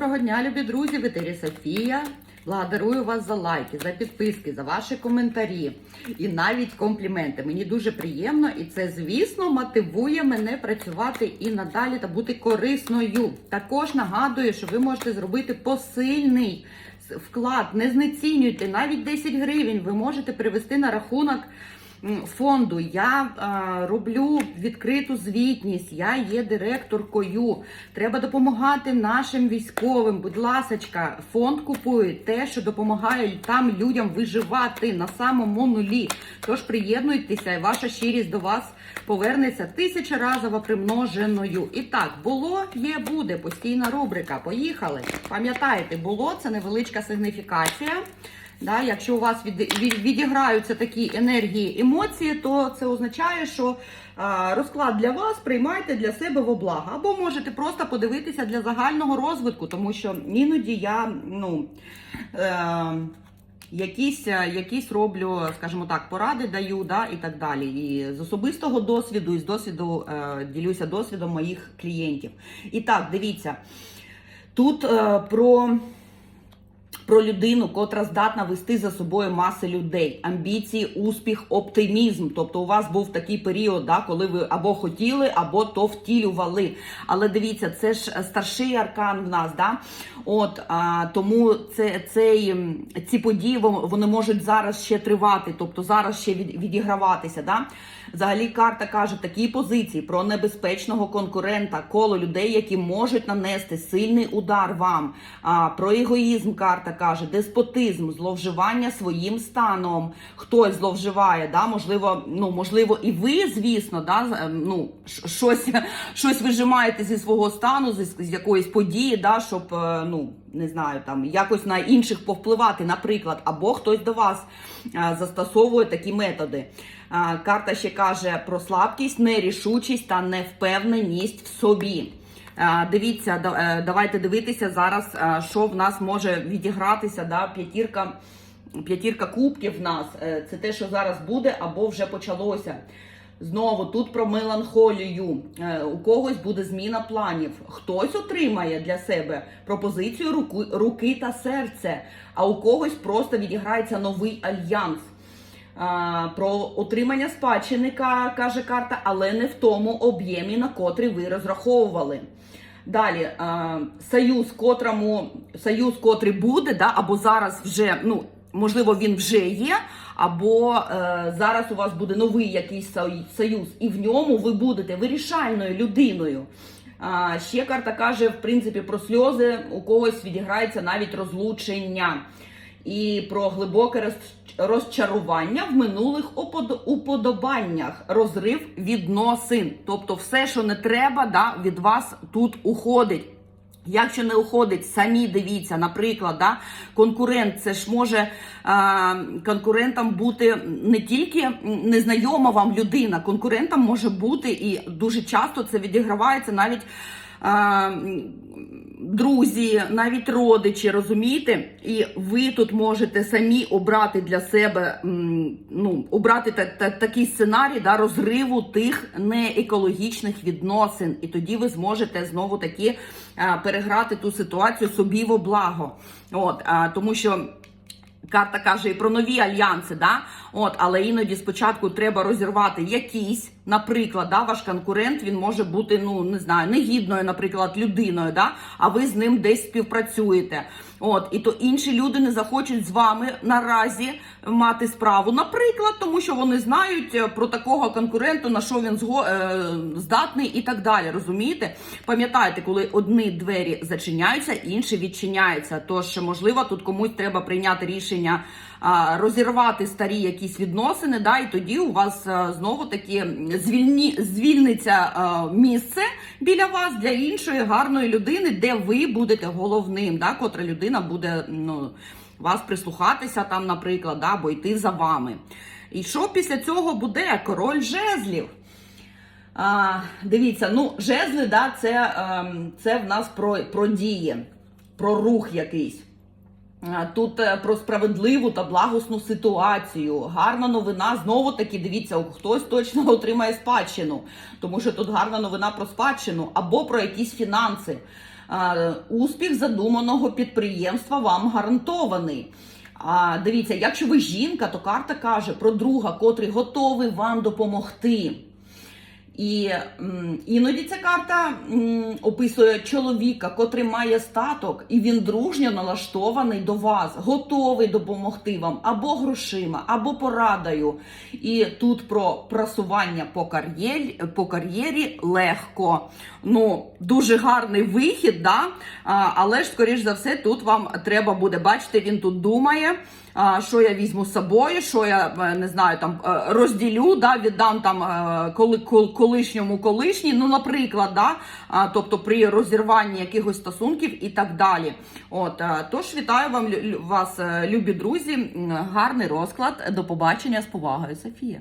Доброго дня, любі друзі, в етері Софія. Благодарую вас за лайки, за підписки, за ваші коментарі і навіть компліменти. Мені дуже приємно, і це, звісно, мотивує мене працювати і надалі та бути корисною. Також нагадую, що ви можете зробити посильний вклад. Не знецінюйте навіть 10 гривень. Ви можете привести на рахунок фонду. Я а, роблю відкриту звітність. Я є директоркою. Треба допомагати нашим військовим. Будь ласочка, фонд купує те, що допомагає там людям виживати на самому нулі. Тож приєднуйтеся, і ваша щирість до вас повернеться тисячеразово примноженою. І так, було, є, буде. Постійна рубрика. Поїхали. Пам'ятаєте, було це невеличка сигніфікація. Да, якщо у вас від, від, відіграються такі енергії, емоції, то це означає, що розклад для вас приймайте для себе в облага. Або можете просто подивитися для загального розвитку, тому що іноді я ну, е, якісь, якісь роблю, скажімо так, поради даю да, і так далі. І з особистого досвіду, і з досвіду е, ділюся досвідом моїх клієнтів. І так, дивіться, тут е, про про людину, котра здатна вести за собою маси людей, амбіції, успіх, оптимізм. Тобто, у вас був такий період, да, коли ви або хотіли, або то втілювали. Але дивіться, це ж старший аркан в нас. Да? От а, тому це цей, ці події вони можуть зараз ще тривати, тобто зараз ще від, відіграватися. Да? Взагалі, карта каже такі позиції про небезпечного конкурента, коло людей, які можуть нанести сильний удар вам. А, про егоїзм карта каже, деспотизм, зловживання своїм станом. Хтось зловживає, да? можливо, ну можливо, і ви, звісно, да? ем, ну, щось, щось вижимаєте зі свого стану, з, з якоїсь події, да? щоб е, ну. Не знаю, там якось на інших повпливати, наприклад, або хтось до вас а, застосовує такі методи. А, карта ще каже про слабкість, нерішучість та невпевненість в собі. А, Дивіться, е, давайте дивитися зараз, що в нас може відігратися. Да? П'ятірка, п'ятірка кубків в нас. Е, Це те, що зараз буде, або вже почалося. Знову тут про меланхолію. Е, У когось буде зміна планів. Хтось отримає для себе пропозицію руки та серце, а у когось просто відіграється новий альянс. Про отримання спадщини ка- каже карта, але не в тому об'ємі, на котрий ви розраховували. Далі союз, котрому союз, котрий буде, да, або зараз вже ну. Можливо, він вже є, або е, зараз у вас буде новий якийсь союз, і в ньому ви будете вирішальною людиною. А, ще карта каже, в принципі, про сльози у когось відіграється навіть розлучення і про глибоке роз- розчарування в минулих уподобаннях, розрив відносин. Тобто, все, що не треба, да, від вас тут уходить. Якщо не уходить, самі дивіться, наприклад, да, конкурент, це ж може а, конкурентом бути не тільки незнайома вам людина, конкурентом може бути і дуже часто це відігравається навіть. Друзі, навіть родичі, розумієте? І ви тут можете самі обрати для себе, ну, обрати та, та, такий сценарій да, розриву тих неекологічних відносин. І тоді ви зможете знову таки переграти ту ситуацію собі во благо. От, тому що. Карта каже і про нові альянси, да? От, але іноді спочатку треба розірвати якісь, наприклад, да, ваш конкурент він може бути, ну не знаю, негідною, наприклад, людиною, да? а ви з ним десь співпрацюєте. От, і то інші люди не захочуть з вами наразі мати справу, наприклад, тому що вони знають е, про такого конкуренту, на що він зго, е, здатний і так далі. Розумієте? Пам'ятайте, коли одні двері зачиняються, інші відчиняються. Тож, можливо, тут комусь треба прийняти рішення розірвати старі якісь відносини, да, і тоді у вас знову таки звільні, звільниться а, місце біля вас для іншої гарної людини, де ви будете головним, да, котра людина буде ну, вас прислухатися там, наприклад, да, або йти за вами. І що після цього буде? Король жезлів. А, дивіться, ну, жезли, да, це, ем, це в нас про, про дії, про рух якийсь. Тут е, про справедливу та благосну ситуацію. Гарна новина. Знову таки, дивіться, хтось точно отримає спадщину, тому що тут гарна новина про спадщину або про якісь фінанси. успіх задуманого підприємства вам гарантований. А дивіться, якщо ви жінка, то карта каже про друга, котрий готовий вам допомогти. І іноді ця карта описує чоловіка, котрий має статок, і він дружньо налаштований до вас, готовий допомогти вам або грошима, або порадою. І тут про просування по кар'єрі, по кар'єрі легко. Ну, дуже гарний вихід, да? але ж, скоріш за все, тут вам треба буде бачити, він тут думає. Що я візьму з собою, що я е, не знаю, там е, розділю, да, віддам там е, коли, кол- колишньому колишній, ну, наприклад, да, а, тобто при розірванні якихось стосунків і так далі. От, тож вітаю вам вас, е, любі друзі. Гарний розклад. До побачення з повагою, Софія.